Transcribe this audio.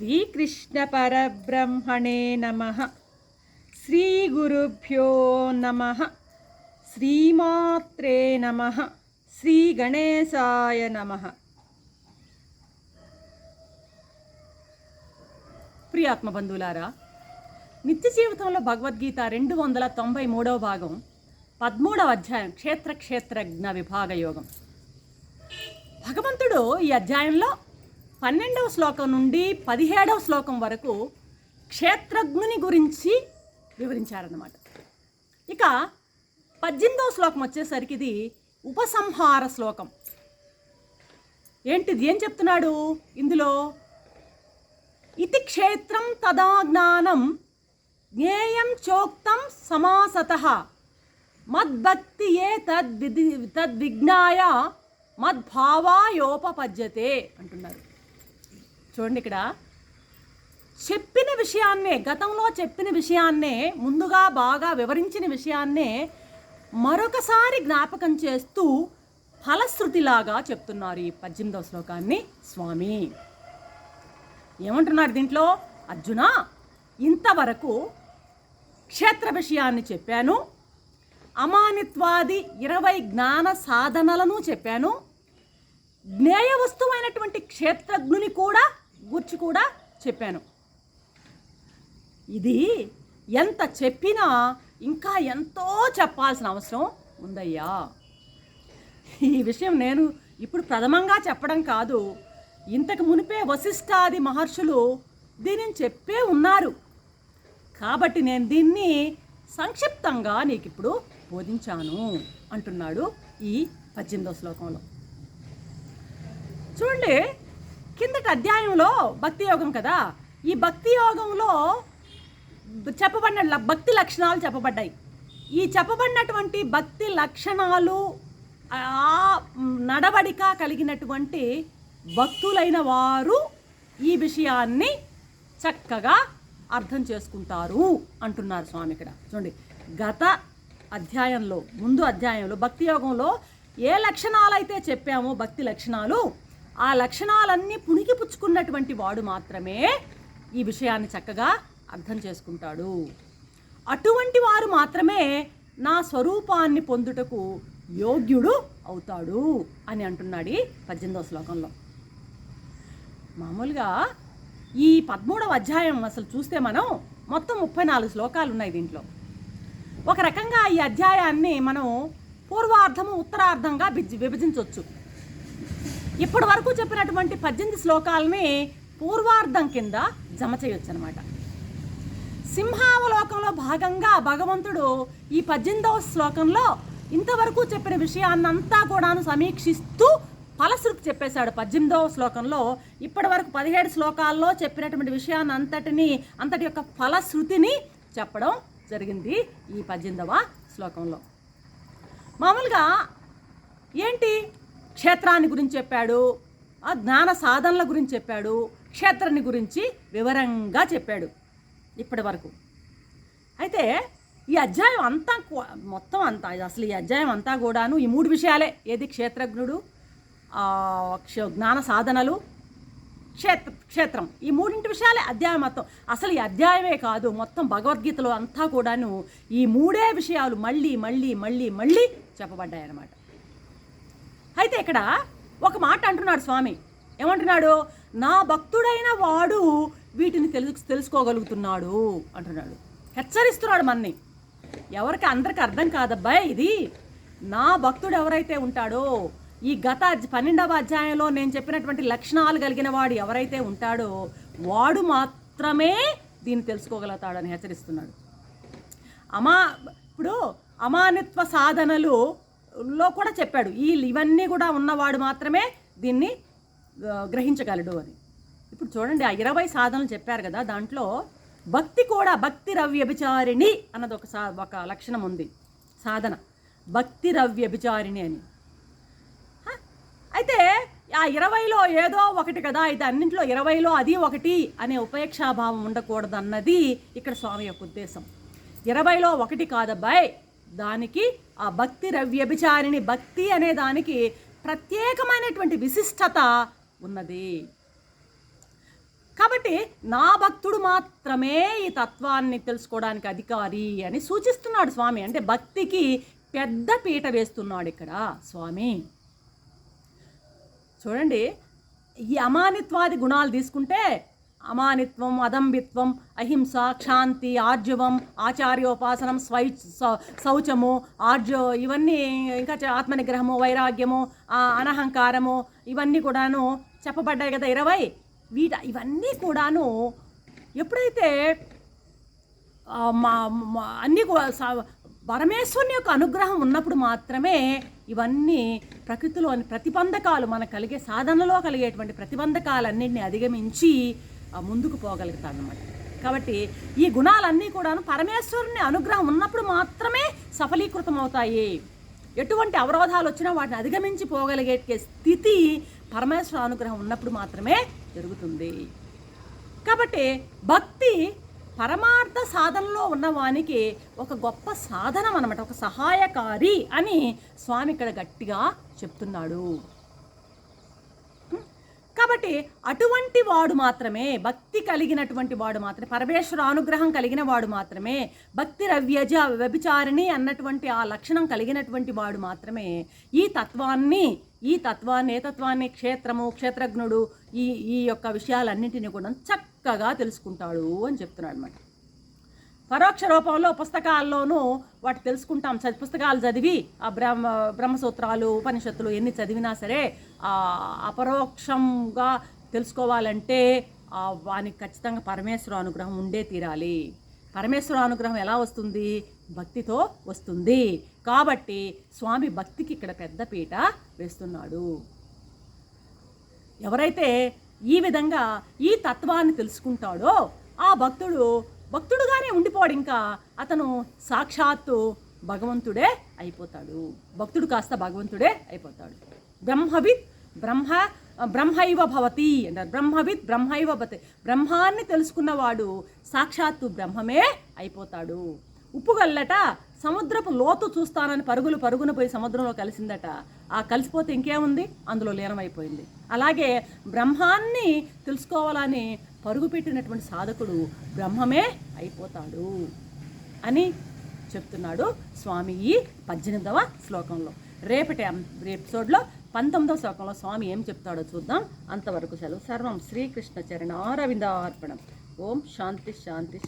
శ్రీకృష్ణపరబ్రహ్మణే నమ. శ్రీగురుభ్యో నమ. శ్రీమాత్రే నమ. శ్రీగణేశాయ నమ. ప్రియాత్మ బంధువులారా నిత్య జీవితంలో భగవద్గీత రెండు వందల తొంభై మూడవ భాగం పదమూడవ అధ్యాయం క్షేత్ర క్షేత్రజ్ఞ విభాగ యోగం భగవంతుడు ఈ అధ్యాయంలో పన్నెండవ శ్లోకం నుండి పదిహేడవ శ్లోకం వరకు క్షేత్రజ్ఞుని గురించి వివరించారన్నమాట. ఇక పద్దెనిమిదవ శ్లోకం వచ్చేసరికి ఇది ఉపసంహార శ్లోకం. ఏంటిది? ఏం చెప్తున్నాడు? ఇందులో ఇది క్షేత్రం తదా జ్ఞానం జ్ఞేయం చోక్తం సమాసత మద్భక్తి ఏ తద్విధి తద్విజ్ఞాయ మద్భావాయోపపద్యతే అంటున్నారు. చూడండి ఇక్కడ. చెప్పిన విషయాన్నే గతంలో చెప్పిన విషయాన్నే ముందుగా బాగా వివరించిన విషయాన్నే మరొకసారి జ్ఞాపకం చేస్తూ ఫలశ్రుతిలాగా చెప్తున్నారు ఈ పద్దెనిమిదవ శ్లోకాన్ని స్వామి. ఏమంటున్నారు దీంట్లో? అర్జున ఇంతవరకు క్షేత్ర విషయాన్ని చెప్పాను. అమానిత్వాది ఇరవై జ్ఞాన సాధనలను చెప్పాను. జ్ఞేయ వస్తువైనటువంటి క్షేత్రజ్ఞుని కూడా గుర్చి కూడా చెప్పాను. ఇది ఎంత చెప్పినా ఇంకా ఎంతో చెప్పాల్సిన అవసరం ఉందయ్యా. ఈ విషయం నేను ఇప్పుడు ప్రథమంగా చెప్పడం కాదు ఇంతకు మునిపే వశిష్ఠాది మహర్షులు దీనిని చెప్పే ఉన్నారు. కాబట్టి నేను దీన్ని సంక్షిప్తంగా నీకు ఇప్పుడు బోధించాను అంటున్నాడు ఈ పద్దెనిమిదో శ్లోకంలో. చూడండి కిందటి అధ్యాయంలో భక్తి యోగం కదా? ఈ భక్తి యోగంలో చెప్పబడిన భక్తి లక్షణాలు చెప్పబడ్డాయి. ఈ చెప్పబడినటువంటి భక్తి లక్షణాలు ఆ నడవడిక కలిగినటువంటి భక్తులైన వారు ఈ విషయాన్ని చక్కగా అర్థం చేసుకుంటారు అంటున్నారు స్వామి ఇక్కడ. చూడండి గత అధ్యాయంలో ముందు అధ్యాయంలో భక్తి యోగంలో ఏ లక్షణాలైతే చెప్పామో భక్తి లక్షణాలు ఆ లక్షణాలన్నీ పుణికి పుచ్చుకున్నటువంటి వాడు మాత్రమే ఈ విషయాన్ని చక్కగా అర్థం చేసుకుంటాడు. అటువంటి వారు మాత్రమే నా స్వరూపాన్ని పొందుటకు యోగ్యుడు అవుతాడు అని అంటున్నాడు పద్దెనిమిదవ శ్లోకంలో. మామూలుగా ఈ పదమూడవ అధ్యాయం అసలు చూస్తే మనం మొత్తం ముప్పై నాలుగు శ్లోకాలు ఉన్నాయి దీంట్లో. ఒక రకంగా ఈ అధ్యాయాన్ని మనం పూర్వార్థము ఉత్తరార్ధంగా విభజించవచ్చు ఇప్పటి వరకు చెప్పినటువంటి పద్దెనిమిది శ్లోకాలని పూర్వార్ధం కింద జమ చేయొచ్చు అనమాట సింహావలోకంలో భాగంగా భగవంతుడు ఈ పద్దెనిమిదవ శ్లోకంలో ఇంతవరకు చెప్పిన విషయాన్నంతా కూడాను సమీక్షిస్తూ ఫలశ్రుతి చెప్పేశాడు. పద్దెనిమిదవ శ్లోకంలో ఇప్పటి వరకు పదిహేడు శ్లోకాల్లో చెప్పినటువంటి విషయాన్ని అంతటిని అంతటి యొక్క ఫలశ్రుతిని చెప్పడం జరిగింది ఈ పద్దెనిమిదవ శ్లోకంలో. మామూలుగా ఏంటి? క్షేత్రాన్ని గురించి చెప్పాడు ఆ జ్ఞాన సాధనల గురించి చెప్పాడు క్షేత్రాన్ని గురించి వివరంగా చెప్పాడు ఇప్పటి వరకు. అయితే ఈ అధ్యాయం అంతా మొత్తం అంతా అసలు ఈ అధ్యాయం అంతా కూడాను ఈ మూడు విషయాలే. ఏది క్షేత్రజ్ఞుడు జ్ఞాన సాధనలు క్షేత్ర క్షేత్రం. ఈ మూడింటి విషయాలే అధ్యాయం మొత్తం. అసలు ఈ అధ్యాయమే కాదు మొత్తం భగవద్గీతలో అంతా కూడాను ఈ మూడే విషయాలు మళ్ళీ మళ్ళీ మళ్ళీ మళ్ళీ చెప్పబడ్డాయి అన్నమాట అయితే ఇక్కడ ఒక మాట అంటున్నాడు స్వామి. ఏమంటున్నాడు? నా భక్తుడైన వాడు వీటిని తెలుసు తెలుసుకోగలుగుతున్నాడు అంటున్నాడు. హెచ్చరిస్తున్నాడు మన్ని. ఎవరికి అందరికి అర్థం కాదబ్బా ఇది. నా భక్తుడు ఎవరైతే ఉంటాడో ఈ గత పన్నెండవ అధ్యాయంలో నేను చెప్పినటువంటి లక్షణాలు కలిగిన వాడు ఎవరైతే ఉంటాడో వాడు మాత్రమే దీన్ని తెలుసుకోగలుగుతాడని హెచ్చరిస్తున్నాడు. అమా ఇప్పుడు అమానిత్వ సాధనలు లో కూడా చెప్పాడు ఈ ఇవన్నీ కూడా ఉన్నవాడు మాత్రమే దీన్ని గ్రహించగలడు అని. ఇప్పుడు చూడండి ఆ ఇరవై సాధనలు చెప్పారు కదా దాంట్లో భక్తి కూడా భక్తి రవ్యభిచారిణి అన్నది ఒక సా ఒక లక్షణం ఉంది సాధన. భక్తి రవ్యభిచారిణి అని. అయితే ఆ ఇరవైలో ఏదో ఒకటి కదా ఇది అన్నింటిలో ఇరవైలో అది ఒకటి అనే ఉపేక్షాభావం ఉండకూడదు అన్నది ఇక్కడ స్వామి యొక్క ఉద్దేశం. ఇరవైలో ఒకటి కాదబ్బాయి దానికి ఆ భక్తి రవ్యభిచారిణి భక్తి అనే దానికి ప్రత్యేకమైనటువంటి విశిష్టత ఉన్నది. కాబట్టి నా భక్తుడు మాత్రమే ఈ తత్వాన్ని తెలుసుకోవడానికి అధికారి అని సూచిస్తున్నాడు స్వామి. అంటే భక్తికి పెద్ద పీట వేస్తున్నాడు ఇక్కడ స్వామి. చూడండి ఈ అమానిత్వాది గుణాలు తీసుకుంటే అమానిత్వం అదంబిత్వం అహింస క్షాంతి ఆర్జవం ఆచార్యోపాసనం స్వై సౌ- శౌచము ఆర్జ ఇవన్నీ ఇంకా ఆత్మనిగ్రహము వైరాగ్యము అనహంకారము ఇవన్నీ కూడాను చెప్పబడ్డాయి కదా ఇరవై. వీట ఇవన్నీ కూడాను ఎప్పుడైతే మా అన్నీ కూడా పరమేశ్వరుని యొక్క అనుగ్రహం ఉన్నప్పుడు మాత్రమే ఇవన్నీ ప్రకృతిలోని ప్రతిబంధకాలు మనకు కలిగే సాధనలో కలిగేటువంటి ప్రతిబంధకాలన్నింటినీ అధిగమించి ముందుకు పోగలుగుతాడనమాట కాబట్టి ఈ గుణాలన్నీ కూడాను పరమేశ్వరుని అనుగ్రహం ఉన్నప్పుడు మాత్రమే సఫలీకృతం అవుతాయి ఎటువంటి అవరోధాలు వచ్చినా వాటిని అధిగమించి పోగలిగే స్థితి పరమేశ్వర అనుగ్రహం ఉన్నప్పుడు మాత్రమే జరుగుతుంది. కాబట్టి భక్తి పరమార్థ సాధనలో ఉన్నవానికి ఒక గొప్ప సాధనం అనమాట ఒక సహాయకారి అని స్వామి ఇక్కడ గట్టిగా చెప్తున్నాడు. కాబట్టి అటువంటి వాడు మాత్రమే భక్తి కలిగినటువంటి వాడు మాత్రమే పరమేశ్వర అనుగ్రహం కలిగిన వాడు మాత్రమే భక్తి రవ్యజ వ్యభిచారిణి అన్నటువంటి ఆ లక్షణం కలిగినటువంటి వాడు మాత్రమే ఈ తత్వాన్ని ఈ తత్వాన్ని ఏ తత్వాన్ని క్షేత్రము క్షేత్రజ్ఞుడు ఈ ఈ యొక్క విషయాలన్నింటినీ కూడా చక్కగా తెలుసుకుంటాడు అని చెప్తున్నాడు అనమాట పరోక్ష రూపంలో పుస్తకాల్లోనూ వాటి తెలుసుకుంటాం. చది పుస్తకాలు చదివి ఆ బ్రహ్మ బ్రహ్మసూత్రాలు ఉపనిషత్తులు ఎన్ని చదివినా సరే అపరోక్షంగా తెలుసుకోవాలంటే వానికి ఖచ్చితంగా పరమేశ్వర అనుగ్రహం ఉండే తీరాలి. పరమేశ్వర అనుగ్రహం ఎలా వస్తుంది? భక్తితో వస్తుంది. కాబట్టి స్వామి భక్తికి ఇక్కడ పెద్ద పీట వేస్తున్నాడు. ఎవరైతే ఈ విధంగా ఈ తత్వాన్ని తెలుసుకుంటాడో ఆ భక్తుడు భక్తుడుగానే ఉండిపోడు ఇంకా. అతను సాక్షాత్తు భగవంతుడే అయిపోతాడు. భక్తుడు కాస్త భగవంతుడే అయిపోతాడు. బ్రహ్మవిత్ బ్రహ్మ బ్రహ్మైవ భవతి అంటారు. బ్రహ్మవిత్ బ్రహ్మైవ భవతి. బ్రహ్మాన్ని తెలుసుకున్నవాడు సాక్షాత్తు బ్రహ్మమే అయిపోతాడు. ఉప్పుగల్లట సముద్రపు లోతు చూస్తానని పరుగులు పరుగున పోయి సముద్రంలో కలిసిందట. ఆ కలిసిపోతే ఇంకేముంది? అందులో లీనమైపోయింది. అలాగే బ్రహ్మాన్ని తెలుసుకోవాలని పరుగు పెట్టినటువంటి సాధకుడు బ్రహ్మమే అయిపోతాడు అని చెప్తున్నాడు స్వామి ఈ పద్దెనిమిదవ శ్లోకంలో. రేపటి ఎపిసోడ్లో పంతొమ్మిదవ శ్లోకంలో స్వామి ఏం చెప్తాడో చూద్దాం. అంతవరకు సెలవు. సర్వం శ్రీకృష్ణ చరణారవిందార్పణం ఓం శాంతి శాంతి